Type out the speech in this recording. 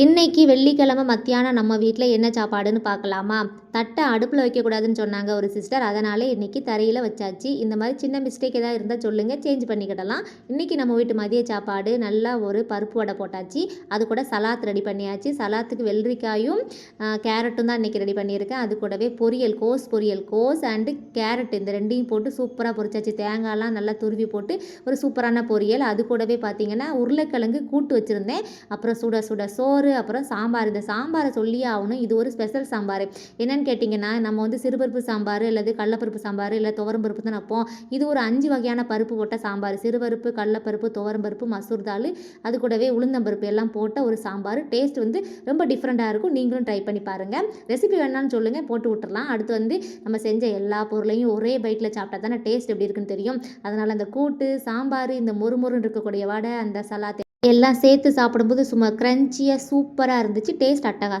இன்னைக்கு வெள்ளிக்கிழமை மத்தியானம் நம்ம வீட்டில் என்ன சாப்பாடுன்னு பார்க்கலாமா? தட்டை அடுப்பில் வைக்கக்கூடாதுன்னு சொன்னாங்க ஒரு சிஸ்டர். அதனால் இன்றைக்கி தரையில் வச்சாச்சு. இந்த மாதிரி சின்ன மிஸ்டேக் ஏதாவது இருந்தால் சொல்லுங்கள் சேஞ்ச் பண்ணிக்கிடலாம். இன்றைக்கி நம்ம வீட்டு மதிய சாப்பாடு நல்லா ஒரு பருப்பு வடை போட்டாச்சு. அது கூட சலாத் ரெடி பண்ணியாச்சு. சலாத்துக்கு வெள்ளரிக்காயும் கேரட்டும் தான் இன்றைக்கி ரெடி பண்ணியிருக்கேன். அது கூடவே பொரியல் கோஸ் பொரியல் கோஸ் அண்டு கேரட் இந்த ரெண்டையும் போட்டு சூப்பராக பொரிச்சாச்சு. தேங்காய்லாம் நல்லா துருவி போட்டு ஒரு சூப்பரான பொரியல். அது கூடவே பார்த்தீங்கன்னா உருளைக்கிழங்கு கூட்டு வச்சுருந்தேன். அப்புறம் சுட சுட சோறு அப்புறம் சாம்பார். இந்த சாம்பாரை சொல்லியே ஆகணும். இது ஒரு ஸ்பெஷல் சாம்பார். என்னன்னு கேட்டிங்கன்னா நம்ம வந்து சிறுபருப்பு சாம்பார் அல்லது கடலப்பருப்பு சாம்பார் இல்லை துவரம்பருப்பு தான் வைப்போம். இது ஒரு அஞ்சு வகையான பருப்பு போட்ட சாம்பார். சிறுபருப்பு கடலப்பருப்பு துவரம்பருப்பு மசூர் தால் அது கூடவே உளுந்தம்பருப்பு எல்லாம் போட்ட ஒரு சாம்பார். டேஸ்ட் வந்து ரொம்ப டிஃப்ரெண்ட்டாக இருக்கும். நீங்களும் ட்ரை பண்ணி பாருங்கள் ரெசிபி வேணான்னு சொல்லுங்கள் போட்டு விட்டுறலாம். அடுத்து வந்து நம்ம செஞ்ச எல்லா பொருளையும் ஒரே பைட்டில் சாப்பிட்டா தானே டேஸ்ட் எப்படி இருக்குன்னு தெரியும். அதனால் அந்த கூட்டு சாம்பார் இந்த மொறுமொறுன்னு இருக்கக்கூடிய வடை அந்த சலாத் எல்லாம் சேர்த்து சாப்பிடும்போது சும்மா க்ரன்ச்சியாக சூப்பராக இருந்துச்சு. டேஸ்ட் அட்டகாசம்.